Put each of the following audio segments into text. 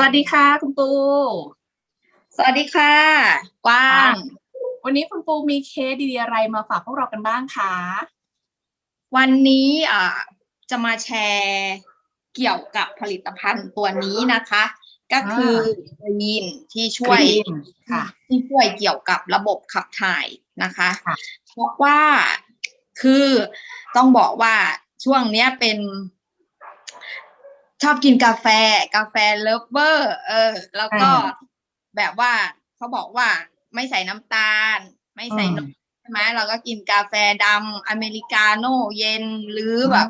วัสดีค่ะ คุณปู สวัสดีค่ะกว้าง วันนี้คุณปูมีเคสดีๆอะไรมาฝากพวกเรากันบ้างคะวันนี้อ่าจะมาแชร์เกี่ยวกับผลิตภัณฑ์ตัวนี้นะคะ ก็คือยีนที่ช่วยกรีนค่ะที่ช่วยเกี่ยวกับระบบขับถ่ายนะคะค่ะเพราะว่าคือต้องบอกว่าช่วงเนี้ยเป็น ชอบกินกาแฟ กาแฟเลิฟเวอร์ เออ แล้วก็แบบว่าเขาบอกว่าไม่ใส่น้ำตาล ไม่ใส่นมใช่ไหมเราก็กินกาแฟดำอเมริกาโน่เย็นหรือแบบ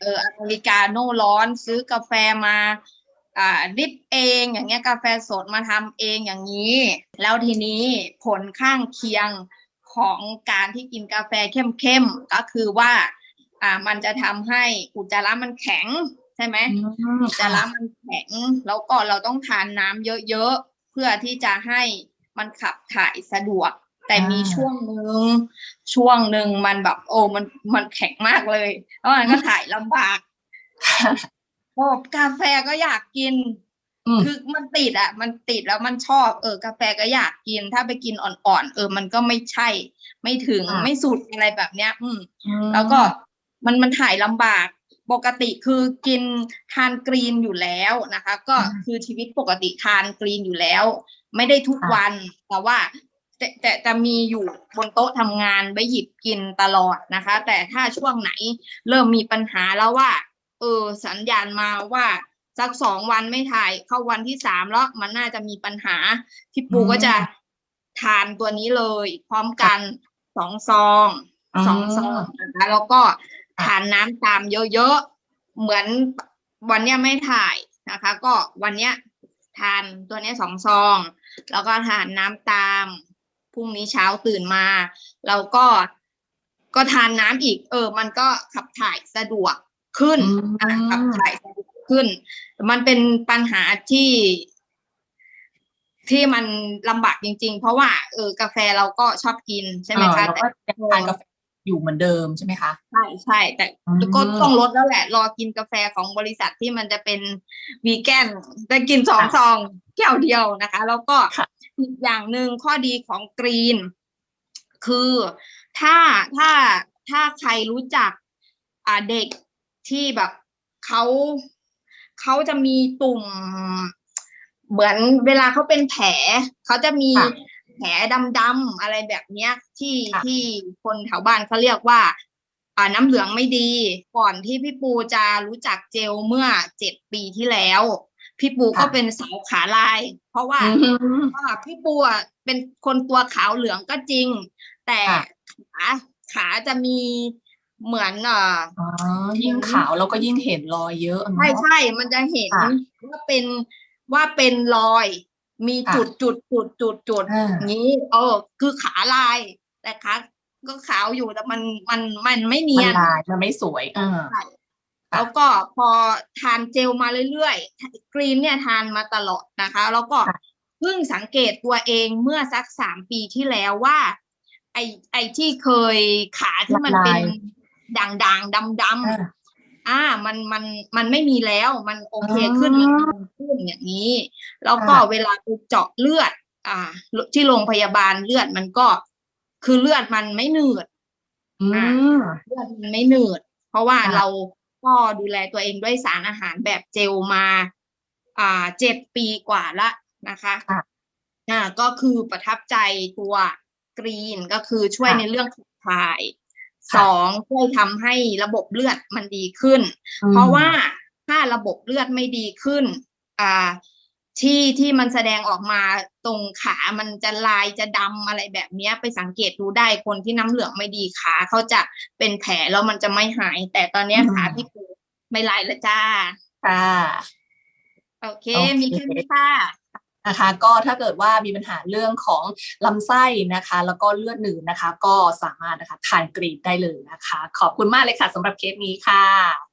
เอออเมริกาโน่ร้อนซื้อกาแฟมาอ่าดริปเองอย่างเงี้ยกาแฟสดมาทำเองอย่างนี้ แล้วทีนี้ผลข้างเคียงของการที่กินกาแฟเข้มๆก็คือว่า อ่ามันจะทำให้อุจจาระมันแข็งใช่ไหมอุจจาระมันแข็งแล้วก็เราต้องทานน้ำเยอะๆ เพื่อที่จะให้มันขับถ่ายสะดวก แต่มีอ่าช่วงหนึ่งช่วงหนึ่งมันแบบ โอ้มันมันแข็งมากเลย แล้วมันก็ถ่ายลำบากโอ้กาแฟก็อยากกินอืมคือมันติดอะ มันติดแล้วมันชอบเออกาแฟก็อยากกิน ถ้าไปกินอ่อนๆเออ มันก็ไม่ใช่ ไม่ถึงอ่าไม่สุดอะไรแบบเนี้ย อืมแล้วก็มันมันถ่ายลำบาก ปกติคือกินทานกรีนอยู่แล้วนะคะ ก็อืมคือชีวิตปกติทานกรีนอยู่แล้ว ไม่ได้ทุกค่ะวันแต่ว่าจะจะจะมีอยู่บนโต๊ะทำงานไว้หยิบกินตลอดนะคะ แต่ถ้าช่วงไหนเริ่มมีปัญหาแล้วว่า เออสัญญาณมาว่าสักสองวันไม่ถ่ายเข้าวันที่สามแล้วมันน่าจะมีปัญหาที่ปูอืมก็จะทานตัวนี้เลย พร้อมกันสองซองสองซองนะคะแล้วก็ ทานน้ำตามเยอะๆ เหมือนวันเนี้ยไม่ถ่ายนะคะ ก็วันเนี้ยทานตัวเนี้ยสองซอง แล้วก็ทานน้ำตามพรุ่งนี้เช้าตื่นมาแล้วก็ก็ทานน้ำอีก เออ มันก็ขับถ่ายสะดวกขึ้นอืมอะขับถ่ายสะดวกขึ้น มันเป็นปัญหาที่ที่มันลำบากจริง ๆ เพราะว่าเออกาแฟเราก็ชอบกินใช่ไหมคะเราแต่ก็ยังทานกาแฟ อยู่เหมือนเดิมใช่ไหมคะ ใช่ใช่ แต่อืมก็ต้องลดแล้วแหละ รอกินกาแฟของบริษัทที่มันจะเป็นวีแกนจะกินสองค่ะซองแก้วเดียวนะคะ แล้วก็ค่ะอีกอย่างหนึ่งข้อดีของกรีน คือถ้าถ้าถ้าใครรู้จักอ่าเด็กที่แบบเขาเขาจะมีตุ่ม เหมือนเวลาเขาเป็นแผลเขาจะมีค่ะ แผลดำๆอะไรแบบเนี้ย ที่ค่ะที่คนแถวบ้านเขาเรียกว่า อ่าน้ำเหลืองไม่ดี ก่อนที่พี่ปูจะรู้จักเจลเมื่อเจ็ดปีที่แล้ว พี่ปูก็เป็นสาวขาลาย เพราะว่า อืม ว่าพี่ปูอะเป็นคนตัวขาวเหลืองก็จริง แต่ค่ะ ขาขาจะมีเหมือนเอ่ออ๋อยิ่งขาวเราก็ยิ่งเห็นรอยเยอะเนอะใช่ใช่มันจะเห็นค่ะ ว่าเป็นว่าเป็นรอย มีค่ะจุดจุดจุดจุดจุดอ่าอย่างนี้เออคือขาลาย แต่ขาก็ขาวอยู่แต่มันมันมันไม่เนีมันยนลายมันไม่สวยอ่าค่ะแล้วก็พอทานเจลมาเรื่อยๆกรีนเนี่ยทานมาตลอดนะคะ แล้วก็ค่ะเพิ่งสังเกตตัวเองเมื่อสักสามปีที่แล้วว่า ไอไอที่เคยขาที่มันเป็นลายด่างๆดำอ่าๆ อ่ามันมันมันไม่มีแล้วมันโอเคอ๋อขึ้นมันดีขึ้นอย่างนี้ แล้วก็ค่ะเวลาไปเจาะเลือด อ่า ที่โรงพยาบาลเลือดมันก็ คือเลือดมันไม่หนืดอืมเลือดมันไม่หนืด เพราะว่าค่ะเราก็ดูแลตัวเองด้วยสารอาหารแบบเจลมา อ่าเจ็ดปีกว่าละนะคะค่ะอ่าก็คือประทับใจตัวกรีนก็คือช่วยค่ะในเรื่องขับถ่ายค่ะ สองช่วยทำให้ระบบเลือดมันดีขึ้น เพราะว่าถ้าระบบเลือดไม่ดีขึ้น อ่า ที่ที่มันแสดงออกมาตรงขามันจะลายจะดำอะไรแบบเนี้ยไปสังเกตดูได้คนที่น้ำเหลืองไม่ดีขาเขาจะเป็นแผลแล้วมันจะไม่หาย แต่ตอนเนี้ยอืมขาพี่ปูไม่ลายแล้วจ้าค่ะโอเคโอเค มีแค่นี้ค่ะ นะคะก็ถ้าเกิดว่ามีปัญหาเรื่องของลำไส้นะคะ แล้วก็เลือดหนืดนะคะ ก็สามารถนะคะทานกรีดได้เลยนะคะ ขอบคุณมากเลยค่ะสำหรับเคสนี้ค่ะ